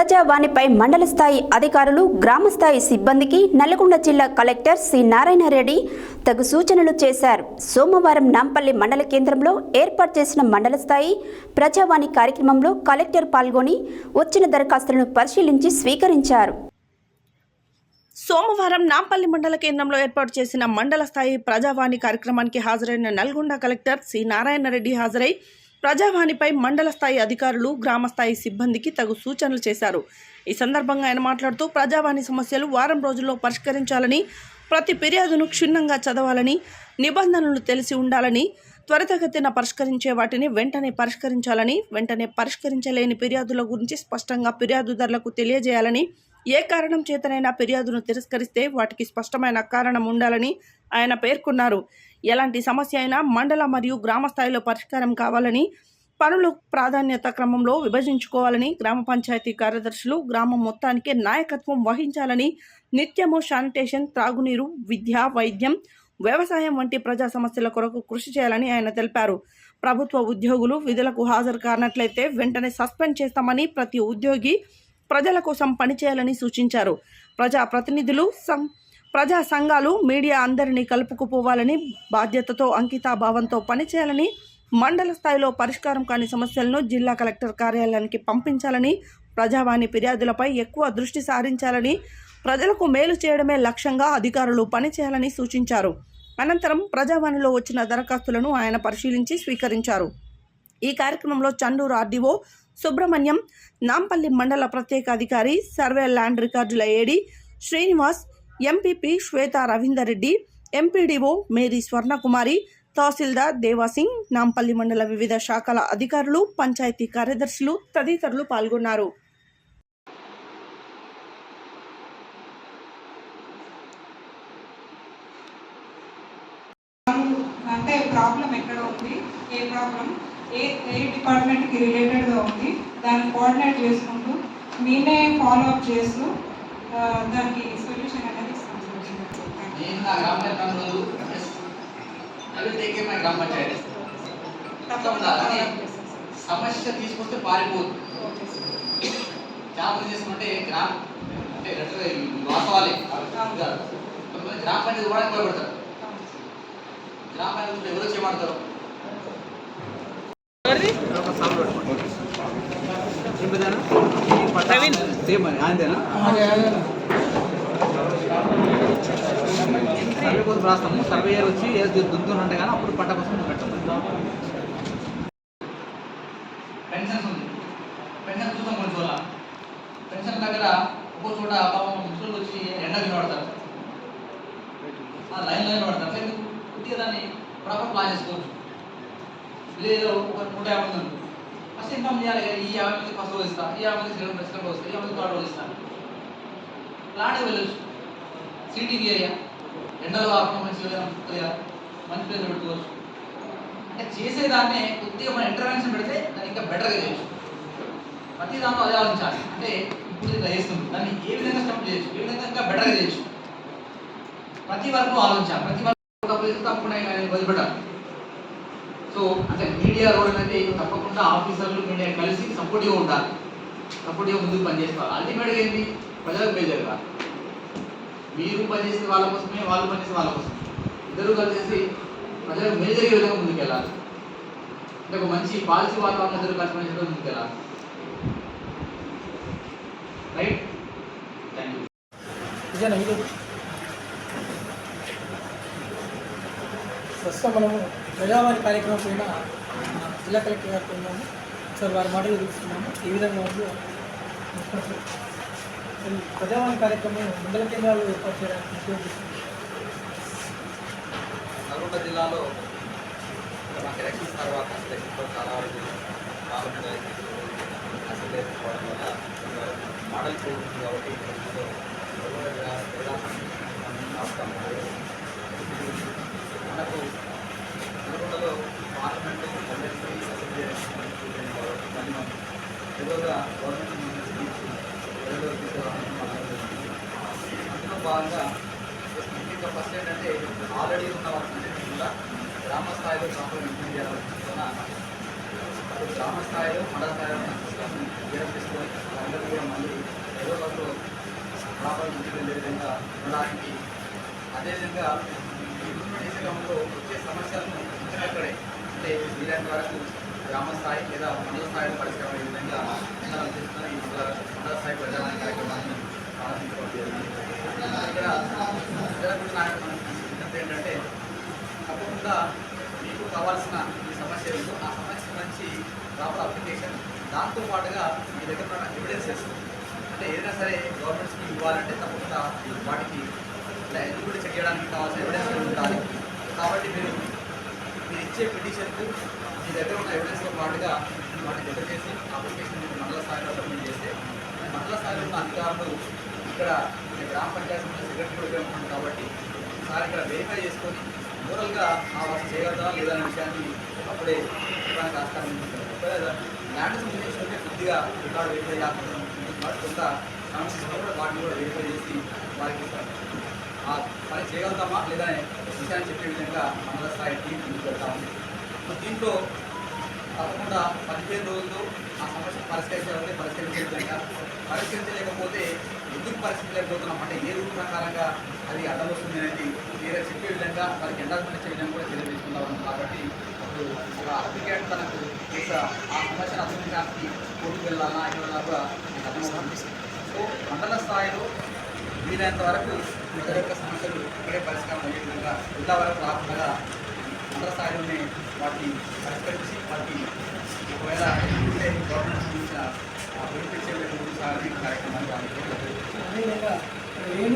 ప్రజావాణిపై మండల స్థాయి అధికారులు గ్రామ స్థాయి సిబ్బందికి నల్గొండ జిల్లా కలెక్టర్ సి. నారాయణరెడ్డి తగు సూచనలు చేశారు. సోమవారం నాంపల్లి మండల కేంద్రంలో ఏర్పాటు చేసిన మండల స్థాయి ప్రజావాణి కార్యక్రమంలో కలెక్టర్ పాల్గొని వచ్చిన దరఖాస్తులను పరిశీలించి స్వీకరించారు. సోమవారం నాంపల్లి మండల కేంద్రంలో ఏర్పాటు చేసిన మండల స్థాయి ప్రజావాణి కార్యక్రమానికి హాజరైన నల్గొండ కలెక్టర్ సి. నారాయణరెడ్డి హాజరై ప్రజావాణిపై మండల స్థాయి అధికారులు గ్రామ స్థాయి సిబ్బందికి తగు సూచనలు చేశారు. ఈ సందర్భంగా ఆయన మాట్లాడుతూ ప్రజావాణి సమస్యలు వారం రోజుల్లో పరిష్కరించాలని ప్రతి ఫిర్యాదును క్షుణ్ణంగా చదవాలని నిబంధనలు తెలిసి ఉండాలని త్వరితగతిన పరిష్కరించే వాటిని వెంటనే పరిష్కరించాలని వెంటనే పరిష్కరించలేని ఫిర్యాదుల గురించి స్పష్టంగా ఫిర్యాదుదారులకు తెలియజేయాలని ఏ కారణం చేతనైనా ఫిర్యాదును తిరస్కరిస్తే వాటికి స్పష్టమైన కారణం ఉండాలని ఆయన పేర్కొన్నారు. ఎలాంటి సమస్య అయినా మండల మరియు గ్రామ స్థాయిలో పరిష్కారం కావాలని పనులు ప్రాధాన్యత క్రమంలో విభజించుకోవాలని గ్రామ పంచాయతీ కార్యదర్శులు గ్రామం మొత్తానికి నాయకత్వం వహించాలని నిత్యము శానిటేషన్ త్రాగునీరు విద్య వైద్యం వ్యవసాయం వంటి ప్రజా సమస్యల కొరకు కృషి చేయాలని ఆయన తెలిపారు. ప్రభుత్వ ఉద్యోగులు విధులకు హాజరు కానట్లయితే వెంటనే సస్పెండ్ చేస్తామని ప్రతి ఉద్యోగి ప్రజల కోసం పనిచేయాలని సూచించారు. ప్రజా ప్రతినిధులు సం ప్రజా సంఘాలు మీడియా అందరినీ కలుపుకుపోవాలని బాధ్యతతో అంకితాభావంతో పనిచేయాలని మండల స్థాయిలో పరిష్కారం కాని సమస్యలను జిల్లా కలెక్టర్ కార్యాలయానికి పంపించాలని ప్రజావాణి ఫిర్యాదులపై ఎక్కువ దృష్టి సారించాలని ప్రజలకు మేలు చేయడమే లక్ష్యంగా అధికారులు పనిచేయాలని సూచించారు. అనంతరం ప్రజావాణిలో వచ్చిన దరఖాస్తులను ఆయన పరిశీలించి స్వీకరించారు. ఈ కార్యక్రమంలో చండూరు ఆర్డీఓ సుబ్రహ్మణ్యం నాంపల్లి మండల ప్రత్యేక అధికారి సర్వే ల్యాండ్ రికార్డుల AD Srinivas MPP Shweta Ravinder Reddy MPDO Mary Swarnakumari tahsildar Devasingh Nampally మండల వివిధ శాఖల అధికారులు పంచాయతీ కార్యదర్శులు తదితరులు పాల్గొన్నారు. అంటే ప్రాబ్లం ఎక్కడ ఉంది? ఏ ప్రాబ్లం? ఏ ఏ డిపార్ట్మెంట్కి రిలేటెడ్గా ఉంది? దాన్ని కోఆర్డినేట్ చేసుకుంటూ మేమే ఫాలో అప్ చేస్తూ దానికి సొల్యూషన్ అనేది ఇస్తాం సార్ నేను నా గ్రామ పంచాయతీ రోజు అవి టేకే మై గ్రామ పంచాయతీ. సమస్య తీసుకుంటే పారిపోదు. మంది చేసుకుంటే గ్రామ అంటే వాస్తవాలే. కొంతమంది గ్రామ పంచాయతీ కూడా భయపడతారు. గ్రామ పంచాయతీ ఎవరు చేయమంటారు? సేమ్ అని అంతేనా సర్వే కోసం రాస్తాము సర్వే ఇయర్ వచ్చి ఏ దుద్దునంటే కానీ అప్పుడు పట్ట కోసం పెట్టాము పెన్షన్స్ ఉంది. పెన్షన్ చూసాం కొన్ని చోట్ల పెన్షన్ దగ్గర ఒక్కో చోట పాపం ముసలు వచ్చి ఎండ వినబడతారు లైన్ లైన్ పడతారు. లేదు కొద్దిగా దాన్ని ప్రాపర్ ప్లాన్ చేసుకోవచ్చు. విలేజ్లో ఒక నూట యాభై మంది ఉన్నారు. ఫస్ట్ ఇన్కమ్ చేయాలి కదా, ఈ యాభై మంది ఫస్ట్ రోజు ఇస్తా ఈ యాభై మంది సెకండ్ సెకండ్ రోజు ఈ యాభై మంది థర్డ్ రోజు ఇస్తా. ప్లాన్ వెళ్ళచ్చు. సిటీకి ఏరియా ఎండలో కాకుండా మంచిగా మంచి పేరు పెట్టుకోవచ్చు. అంటే చేసేదాన్నే కొద్దిగా మన ఇంటర్వెన్షన్ పెడితే దాన్ని ఇంకా బెటర్గా చేయొచ్చు. ప్రతి దాంట్లో అదే ఆలోచించాలి. అంటే ఇప్పుడు ఇట్లా చేస్తుంది. దాన్ని ఏ విధంగా స్టంప్ చేయొచ్చు? ఏ విధంగా ఇంకా బెటర్గా చేయొచ్చు? ప్రతి వరకు ఆలోచించాలి. ప్రతి వరకు తప్పు తప్పకుండా వదిలిపెట్టాలి. సో అంటే మీడియా రోల్ అనేది తప్పకుండా ఆఫీసర్లు మీడియా కలిసి సపోర్టివ్గా ఉండాలి. సపోర్టివ్గా ముందుకు పనిచేస్తారు. అల్టిమేట్గా ఏంటి? ప్రజలకు మేలు జరగాలి మీరు పనిచేసే వాళ్ళ కోసమే వాళ్ళు పనిచేసే వాళ్ళ కోసం ఇద్దరు కలిసి ప్రజలకు మేలు జరిగే విధంగా ముందుకెళ్ళాలి. అంటే ఒక మంచి పాలసీ వాతావరణం ఇద్దరు కలిసి పనిచేసే ముందుకెళ్ళాలి. రైట్ థ్యాంక్ యూ ప్రస్తుతం మనము ప్రజావారి కార్యక్రమం పైన జిల్లా కలెక్టర్ గారితో ఉన్నాము. సార్ వారి మాటలు చూస్తున్నాము ఈ విధంగా ఉందో ప్రజావాణి కార్యక్రమం మండల కేంద్రాలు ఏర్పాటు చేయడానికి నల్గొండ జిల్లాలో మాకు ఎలక్షన్స్ తర్వాత ఎలక్షన్లో చాలా వరకు అసలు లేకపోవడం వల్ల మోడల్ కాబట్టి మనకు నల్గొండలో పార్లమెంట్ అసెంబ్లీ ఎలక్షన్ కాబట్టి మనం ఎక్కువగా గవర్నమెంట్ నుంచి ప్రజలు తీసుకురావడానికి మనం అందులో భాగంగా ఇంకా ఫస్ట్ ఏంటంటే ఆల్రెడీ ఉన్న వాటిని కూడా గ్రామ స్థాయిలో ప్రాబ్లం ఇంప్రూవ్ చేయాలనుకుంటున్నా గ్రామ స్థాయిలో మండల స్థాయిలో సిస్టమ్ తీసుకొని అందరూ కూడా మళ్ళీ ఏదో ఒకరు లాభాలు ముందుకు విధంగా ఉండడానికి అదేవిధంగా దేశంలో వచ్చే సమస్యలను ఇచ్చినక్కడే అంటే వీలైనంత వరకు గ్రామ స్థాయి లేదా మండల స్థాయిలో పరిష్కారం విధంగా ఉండాలని ఈ మండల మండల స్థాయి ఏంటంటే తప్పకుండా మీకు కావాల్సిన ఈ సమస్య ఏదో ఆ సమస్య నుంచి ప్రాపర్ అప్లికేషన్. దాంతో పాటుగా మీ దగ్గర ఉన్న ఎవిడెన్సెస్ అంటే ఏదైనా సరే గవర్నమెంట్ స్కీమ్ ఇవ్వాలంటే తప్పకుండా వాటికి ఇలా ఎలిజిబిలిటీ చెక్ చేయడానికి కావాల్సిన ఎవిడెన్స్ ఉండాలి. కాబట్టి మీరు మీరు ఇచ్చే పిటిషన్కు మీ దగ్గర ఉన్న ఎవిడెన్స్తో పాటుగా వాటిని జత చేసి అప్లికేషన్ మీరు మండల స్థాయిలో సబ్మిట్ చేస్తే ఉన్న అధికారులు ఇక్కడ గ్రామ పంచాయతీ సంబంధించిన సెక్రటరీ కూడా ఉంటుంది కాబట్టి సార్ ఇక్కడ వెరిఫై చేసుకొని ఓవరాల్గా ఆ వర్క్ చేయగలదా లేదా అనే విషయాన్ని అప్పుడే చెప్పడానికి ఆస్కారం ఒకవేళ ల్యాండ్ సంబంధించిన ఉంటే కొద్దిగా రికార్డు వెరిఫై కాకుండా ఉంటుంది కాబట్టి కొంత సమస్య కూడా వాటిని కూడా వెరిఫై చేసి వారికి ఆ పని చేయగలుగుతామా లేదా విషయాన్ని చెప్పే విధంగా మండల స్థాయి టీం ముందుకు వెళ్తాము సో దీంట్లో తప్పకుండా పదిహేను రోజులు ఆ సమస్య పరిష్కరించాలంటే పరిష్కరించే విధంగా పరిష్కరించలేకపోతే ఎందుకు పరిష్కరించలేకపోతున్నాం అంటే ఏ రూపు ప్రకారంగా అది అడ్డం వస్తుంది అనేది క్లియర్గా చెప్పే విధంగా వారికి ఎండాల్మెంట్ ఇచ్చే విధంగా కూడా తెలియజేసుకుందాం కాబట్టి అప్పుడు ఒక అప్లికేట్ తనకు ఆ సమస్యను అధిగమించడానికి కోర్టుకు వెళ్ళాలా ఎక్కడ వెళ్ళాలా కూడా అర్థమవుతుంది సో మండల స్థాయిలో వీలైనంత వరకు ఇతర యొక్క సమస్యలు ఇక్కడే పరిష్కారం అయ్యే విధంగా జిల్లా వరకు రాకుండా మండల స్థాయిలోనే వాటిని పరిష్కరించి వాటి ఒకవేళ ఉంటే గవర్నమెంట్ సంబంధించిన బెనిఫిట్స్ ఏమైనా కార్యక్రమాన్ని అదేవిధంగా ఇక్కడ